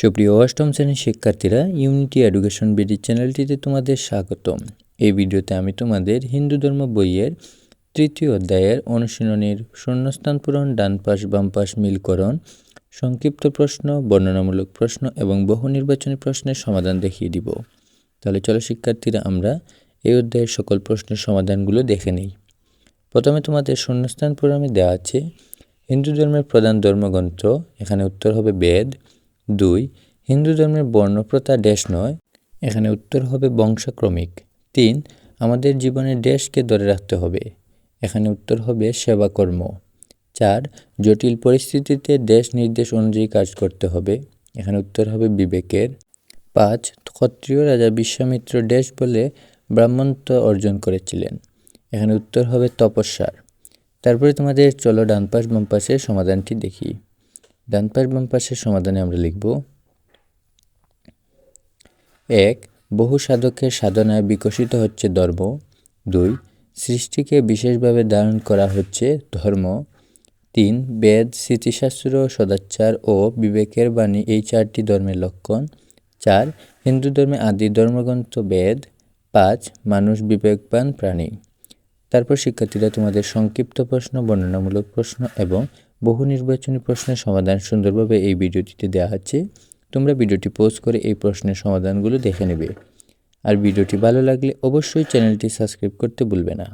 সুপ্রিয় অষ্টম শ্রেণির শিক্ষার্থীরা ইউনিটি এডুকেশন বিডি চ্যানেলটিতে তোমাদের স্বাগতম। এই ভিডিওতে আমি তোমাদের হিন্দু ধর্ম বইয়ের তৃতীয় অধ্যায়ের অনুশীলনীর শূন্যস্থান পূরণ, ডান পাশ, বাম পাশ মিলকরণ, সংক্ষিপ্ত প্রশ্ন, বর্ণনামূলক প্রশ্ন এবং বহু নির্বাচনী প্রশ্নের সমাধান দেখিয়ে দিব। তাহলে চলো শিক্ষার্থীরা, আমরা এই অধ্যায়ের সকল প্রশ্নের সমাধানগুলো দেখে নিই। প্রথমে তোমাদের শূন্যস্থান পূরণে দেওয়া আছে, হিন্দু ধর্মের প্রধান ধর্মগ্রন্থ, এখানে উত্তর হবে বেদ দুই, হিন্দু ধর্মের বর্ণপ্রথা ড্যাশ নয়, এখানে উত্তর হবে বংশাক্রমিক। তিন, আমাদের জীবনে ড্যাশকে ধরে রাখতে হবে, এখানে উত্তর হবে সেবাকর্ম। চার, জটিল পরিস্থিতিতে দেশ নির্দেশ অনুযায়ী কাজ করতে হবে, এখানে উত্তর হবে বিবেকের। পাঁচ, ক্ষত্রিয় রাজা বিশ্বামিত্র ড্যাশ বলে ব্রাহ্মণত্ব অর্জন করেছিলেন, এখানে উত্তর হবে তপস্যার। তারপরে তোমাদের চলো ডান পাশ বাম পাশের সমাধানটি দেখি। ডান পাশ বাম পাশের সমাধানে আমরা লিখব এক, বহু সাধকের সাধনায় বিকশিত হচ্ছে ধর্ম। দুই, সৃষ্টিকে বিশেষভাবে ধারণ করা হচ্ছে ধর্ম। তিন, বেদ, স্মৃতিশাস্ত্র, সদাচার ও বিবেকের বাণী এই চারটি ধর্মের লক্ষণ। চার, হিন্দু ধর্মে আদি ধর্মগ্রন্থ বেদ। পাঁচ, মানুষ বিবেকবান প্রাণী। তারপর শিক্ষার্থীরা তোমাদের সংক্ষিপ্ত প্রশ্ন, বর্ণনামূলক প্রশ্ন এবং বহু নির্বাচনী প্রশ্নের সমাধান সুন্দরভাবে এই ভিডিওটিতে দেওয়া হচ্ছে তোমরা ভিডিওটি পোস্ট করে এই প্রশ্নের সমাধানগুলো দেখে নেবে। আর ভিডিওটি ভালো লাগলে অবশ্যই চ্যানেলটি সাবস্ক্রাইব করতে ভুলবে না।